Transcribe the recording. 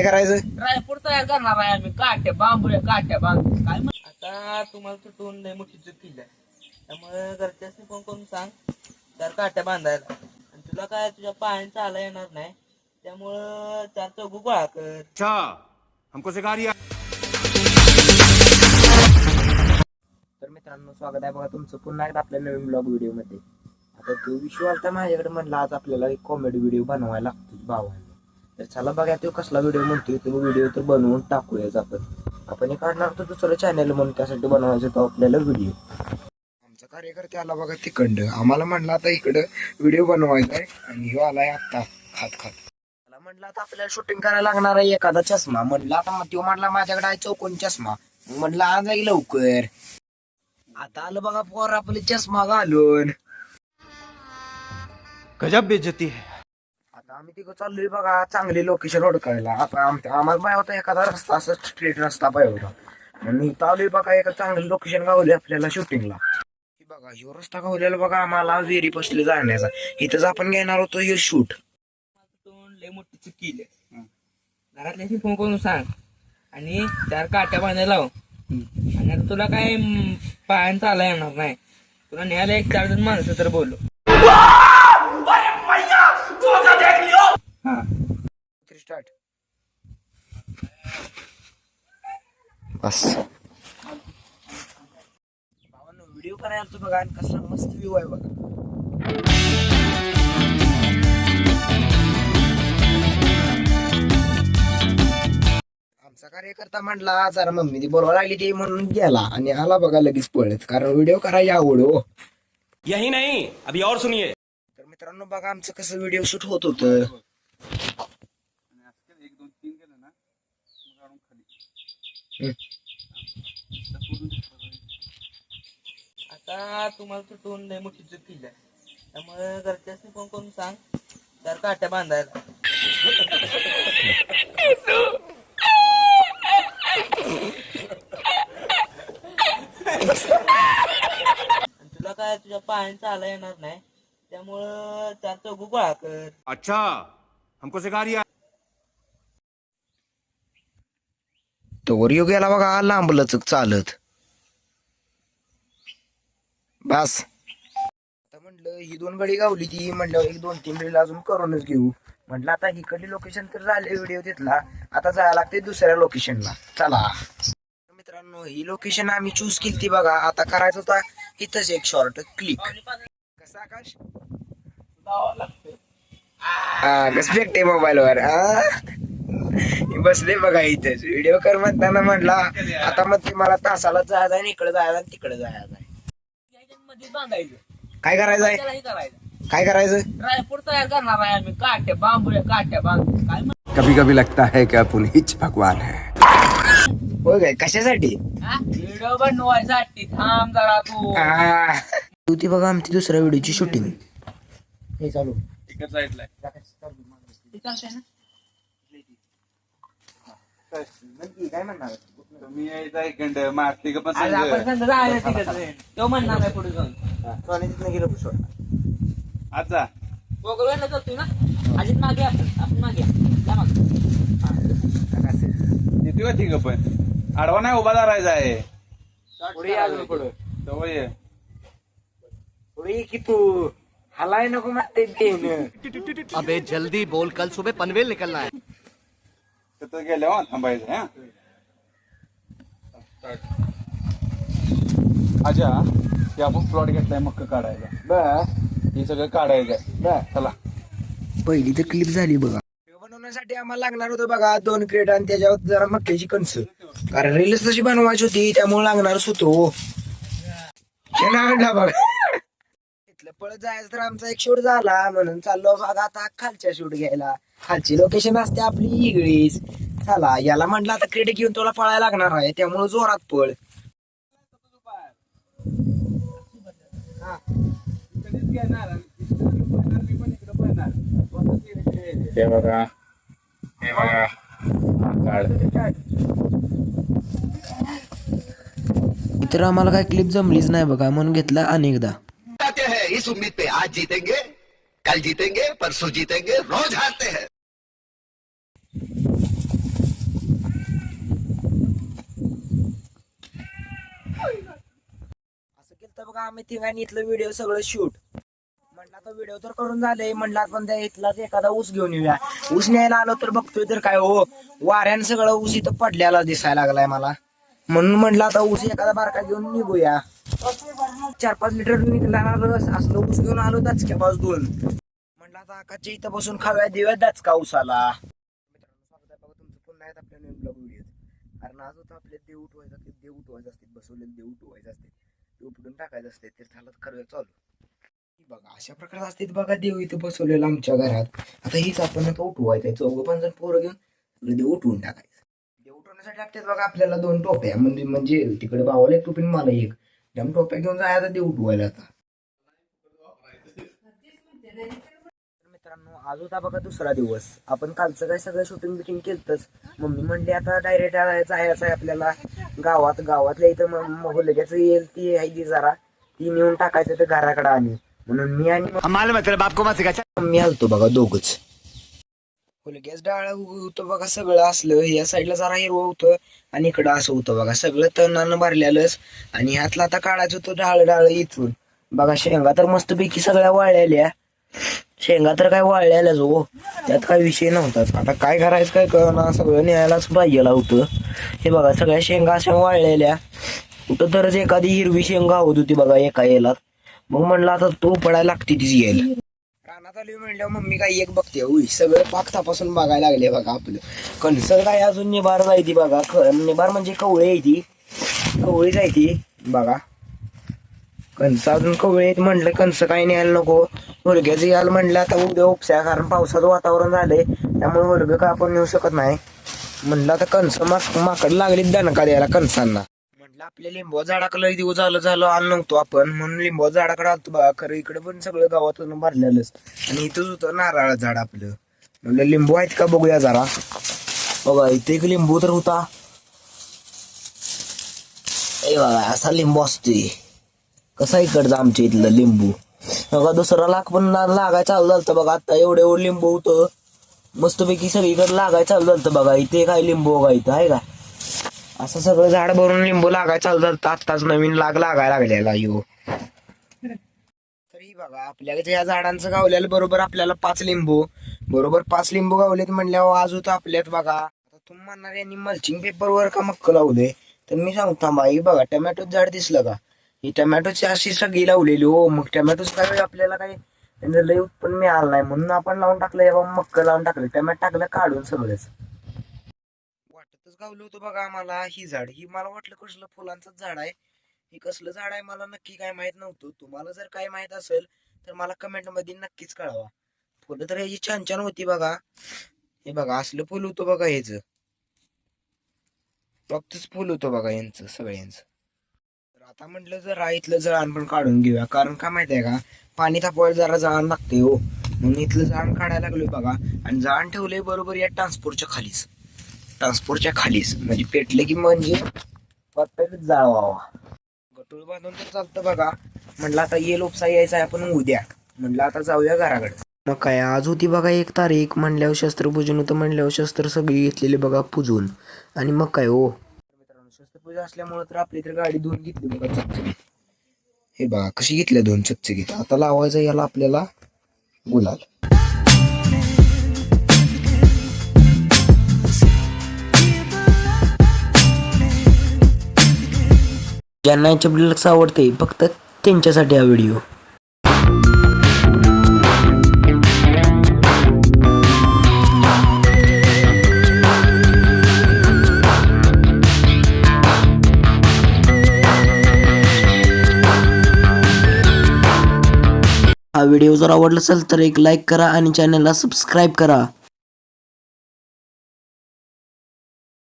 काय करायचं? रायपूर तयार करणार आहे आम्ही? काट्या बांबूया काट्या बांबू काय आता तुम्हाला तुटून लय मोठी चूक केली आहे. त्यामुळे घरच्यासनी फोन करून सांग? चार काट्या बांधायला. आणि तुला काय तुझ्या पायाने चाला येणार नाही. त्यामुळं चार चौघ गोळा कर. अच्छा. हमको सिखा रिया तर मित्रांनो स्वागत आहे बघा तुमचं पुन्हा एकदा आपल्या नवीन ब्लॉग व्हिडिओमध्ये. आता तो विषय आलता माझ्याकडे म्हणला आज आपल्याला एक कॉमेडी व्हिडिओ बनवायला लागतो भावाने. तर चला बघा तो कसला व्हिडिओ म्हणतोय तो व्हिडिओ तर बनवून टाकूयाच आपण. आपण हे काढणार तर दुसरं चॅनल म्हणून त्यासाठी बनवायचं होतं आपल्याला व्हिडिओ आमचा कार्यकर्ते आला बघा तिकडं. आम्हाला म्हणलं आता इकडं व्हिडिओ बनवायचा आहे आणि ह्यो आलाय आत्ता खात खात. मला म्हणलं आता आपल्याला शूटिंग करायला लागणार आहे एखादा चष्मा. म्हणलं आता तो म्हणला माझ्याकडे आहे चौकोन चष्मा. म्हणला आज आहे लवकर. आता आलं बघा पोर आपले चष्मा घालून. गजब बेजती है. आम्ही तिकडे चाललोय बघा चांगली लोकेशन ओळखायला. आता आम्हाला पाहिजे होता एखादा रस्ता असं स्ट्रेट रस्ता पाहिजे होता. आणि इथं आलोय बघा एका चांगलं लोकेशन गावले आपल्याला शूटिंगला बघा ह्यो रस्ता गावलेला बघा आम्हाला विहिरी पसली जाण्याचा. इथंच आपण घेणार होतो हे शूट लय मोठी चुकी केली घरातल्याशी फोन करून सांग? आणि चार काट्या बांधायला लाव. आणि आता तुला काय पायान पायाने येणार नाही. तुला न्यायला एक चार जण माणसं तर बोलू हा स्टार्ट बस. भावांनो व्हिडिओ करायला तो बघा आणि कसला मस्त व्ह्यू आहे बघा. आमचा कार्यकर्ता म्हणला जरा मम्मी ती बोलवा लागली ती म्हणून गेला आणि आला बघा लगेच पळत कारण व्हिडिओ करायला आवड. हो यही नहीं अभी और सुनिए। तर मित्रांनो बघा आमचं कसं व्हिडिओ शूट होत होतं. आता तुम्हाला तुटून लय मोठी चूक केली आहे. त्यामुळे घरच्यासनी फोन करून सांग चार काट्या बांधायला. आणि तुला काय तुझ्या पायाने चाला येणार नाही. त्यामुळं चार चौघ गोळा कर. अच्छा हमको सिखा रिया तोवर योग गेला बघा लांब लचक चालत. बस. आता म्हणलं ही दोन गडी गावली ती म्हणलं एक दोन तीन रील अजून करूनच घेऊ. म्हटलं आता इकडली लोकेशन तर झाले व्हिडिओ तिथला. आता जायला लागते दुसऱ्या लोकेशनला चला. मित्रांनो ही लोकेशन आम्ही चूज केली ती बघा. आता करायचं होता इथंच एक शॉर्ट क्लिक कसा आकाश? हा कसं भेटते मोबाईलवर हा? बसले बघा इथेच. व्हिडिओ कर म्हणताना म्हणला आता मग ते मला तासाला जायचं आणि इकडे जायचं आणि तिकडे जायचं आहे. मध्ये बांधायचं काय करायचं आहे? काय करायचं? रायपूर तयार करणार आहे आम्ही. काट्या बांबूया काट्या बांबू. काय कभी कभी लगता है कि आप उन्हीं भगवान है. होय काय? कशासाठी? हा? व्हिडिओ बनवायसाठी. थांब जरा तू. आ. होती बघा आमची दुसऱ्या व्हिडिओची शूटिंग हे चालू. ते चालतंय ना? काय म्हणणार तुम्ही यायचा इकडं मारती का पण आज सांग. आपण संग जायचं तिकडे तो म्हणणार नाही पुढे जाऊन. तिथनं गेलं पुष्कळ ना? मागे आपण आपण मागे. जा मागे. येते का ठीक पण? आडवा नाही उभा राहायचा आहे. पुढे या अजून पुढे. जवळ ये. पुढे ये की तू. हलाय नको म्हणते ते. अबे जल्दी बोल. कल सुबह पनवेल निकलना है. तिथं गेल्यावर थांबायचं हा. अच्छा ते आपण प्लॉट घेतलाय मक्क काढायचा बर हे सगळं काढायचंय बर चला. पहिली तर क्लिप झाली बघा. व्हिडिओ बनवण्यासाठी आम्हाला लागणार होतं बघा दोन क्रेट आणि त्याच्यावर जरा मक्याची कणस. कारण रील्स तशी बनवायची होती त्यामुळे लागणारच होतो हे ना आणला बघा. इथलं पळत जायचं तर आमचा एक शूट झाला म्हणून चाललो बघा आता खालच्या शूट घ्यायला. खालची लोकेशन असते आपली इगळीच. चला याला म्हटलं आता क्रेट घेऊन तुला पळायला लागणार आहे त्यामुळे जोरात पळ. हे बघा. हे बघा. काढ तर आम्हाला काय क्लिप जमलीच नाही बघा म्हणून घेतला अनेकदा. आते हैं इस उम्मीद पे आज जीतेंगे कल जीतेंगे परसों जीतेंगे रोज हारते हैं. असं की तर बघा आम्ही तिघांनी इथलं व्हिडिओ सगळं शूट म्हणलं आता व्हिडिओ तर करून झाले म्हणलं पण त्या इथलाच एखादा ऊस घेऊन येऊया. ऊस न्यायला आलो तर बघतोय तर काय हो वाऱ्यानं सगळं ऊस इथं पडल्याला दिसायला लागलाय मला. म्हणून म्हणलं आता ऊस एखादा बारका घेऊन निघूया. चार पाच लिटर निघला रस असलं ऊस घेऊन आलो दचक्या पाच दोन म्हणलं आता आकाच्या इथं बसून खाव्या देऊया दचका ऊसाला. मित्रांनो स्वागत आहे बघा तुमचं पुन्हा आहेत आपल्या नवीन ब्लॉग व्हिडिओ कारण आज होतं आपले देव उठवायचं की देव उठवायचे असते बसवलेले देव उठवायचे असते. ते उपटून टाकायचे असते ते त्याला करूया चालू. बघा अशा प्रकारे असते बघा देव इथं बसवलेलं आमच्या घरात. आता हीच आपण आता उठवायचं आहे चौघ पाच जण पोरं घेऊन देव उठवून टाकायचं. देव उठवण्यासाठी लागतात बघा आपल्याला दोन टोप्या. म्हणजे म्हणजे तिकडे भावाला एक टोपी मला एक. त्या टोप्या घेऊन जायचं देव उठवायला आता तर मित्रांनो आज होता बघा दुसरा दिवस. आपण कालचं काय सगळं शूटिंग बिटिंग केलतच. मम्मी म्हणली आता डायरेक्ट जायचं आहे आपल्याला. गावात गावातल्या इथं म- म- लगेच येईल ती आहे ती जरा. ती नेऊन टाकायचं तर घराकडे आणि म्हणून मी आणि है मम्मी आलतो बघा दोघच. हुलग्याच डाळ होतं बघा सगळं असलं. या साईडला जरा हिरवं होतं आणि इकडं असं होतं बघा. सगळं तणानं भरलेलंच आणि ह्यातलं आता काढायचं होतं डाळ डाळ इचून. बघा शेंगा तर मस्तपैकी सगळ्या वाळलेल्या. शेंगा तर काय वाळलेल्याच हो. त्यात काय विषय नव्हताच. आता काय करायचं काय कळना. सगळं न्यायलाच पाहिजे होतं. हे बघा सगळ्या शेंगा अशा वाळलेल्या. कुठं तरच एखादी हिरवी शेंगा होत होती बघा एका याला मग म्हणलं आता तो पडायला लागते तीच येईल कानात आली म्हणल्यावर मम्मी काय एक बघते. उई सगळं पाक तपासून बघायला लागले बघा आपलं. कणसर काय अजून निभार जायती बघा. निभार म्हणजे कवळे आहे ती. कवळी जायती बघा. कंस अजून कवळीत म्हणलं कंस काही न्यायला नको. मुलग्याचं यायला म्हणलं आता उद्या उपसा कारण पावसाचं वातावरण झालंय. त्यामुळे मुलगा का आपण नेऊ शकत नाही. म्हणलं आता कणस माक माकड लागली दणका द्यायला कणसांना. म्हटलं आपल्या लिंबू झाडाकडे लय दिवस झालं झालं आलो नव्हतो आपण. म्हणून लिंबू झाडाकडे आलतो बा खरं इकडे पण सगळं गावातून भरलेलंच. आणि इथंच होतं नारळ झाड आपलं. म्हणलं लिंबू आहेत का बघूया जरा. बघा इथे एक लिंबू तर होता. ए बघा असा लिंबू असतोय. कसा इकडचं आमच्या इथलं लिंबू? बघा दुसरा लाख पण लागाय लागायला चालू झालं बघा. आता एवढं एवढं लिंबू होतं. मस्तपैकी सगळीकडे लागायला चालू झालं बघा. इथे काय लिंबू बघा इथं आहे का? असं सगळं झाड भरून लिंबू लागायला चालू झालं आत्ताच नवीन लाग लागायला लागलेला यो. तरी बघा आपल्याकडे या झाडांचं गावल्याला बरोबर आपल्याला पाच लिंबू. बरोबर पाच लिंबू गावलेत म्हणल्यावर आज होतं आपल्यात बघा. आता तुम्ही म्हणणार यांनी मल्चिंग पेपरवर का मक्क लावले तर मी सांगतो बाई बघा टमॅटो झाड दिसलं का? ही टमॅटोची अशी सगळी लावलेली हो. मग टमॅटोच काय आपल्याला काही त्यांचं लय उत्पन्न मिळालं नाही. म्हणून आपण लावून टाकलं बाबा मक्क लावून टाकलं. टमॅटो टाकलं काढून सगळंच. वाटतच गावलं होतं बघा आम्हाला ही झाड. ही मला वाटलं कसलं फुलांचं झाड आहे. हे कसलं झाड आहे मला नक्की काय माहीत नव्हतं. तुम्हाला जर काय माहीत असेल तर मला कमेंटमध्ये नक्कीच कळवा. फुलं तर ह्याची छान छान होती बघा. हे बघा असलं फुल होतं बघा ह्याचं. फक्तच फुल होतं बघा यांचं सगळ्यांचं. आता म्हटलं जर इथलं जळण पण काढून घेऊया. कारण का माहीत आहे का? पाणी तापवायला जरा जळण लागते हो. म्हणून इथलं जाण काढायला लागलोय बघा. आणि जाण ठेवलंय बरोबर या ट्रान्सपोर्टच्या खालीच. ट्रान्सपोर्टच्या खालीच. म्हणजे पेटले की म्हणजे परफेक्ट जाळवावा. गटूळ बांधून तर चालतं बघा. म्हटलं आता ये लोपसा यायचा आहे आपण उद्या. म्हटलं आता जाऊया घराकडे. मग काय आज होती बघा एक तारीख. म्हणल्यावर शस्त्रपूजन होतं म्हणल्यावर शस्त्र सगळी घेतलेली बघा पूजून. आणि मग काय हो? पूजा असल्यामुळे तर आपली तर गाडी धुवून घेतली बघा चकचकीत. हे बघा कशी घेतल्या दोन चकचकीत? आता लावायचं याला आपल्याला गुलाल. ज्यांना याच्या ब्लॉग्स आवडते फक्त त्यांच्यासाठी हा व्हिडिओ. हा व्हिडिओ जर आवडला असेल तर एक लाईक करा आणि चॅनलला सबस्क्राईब करा.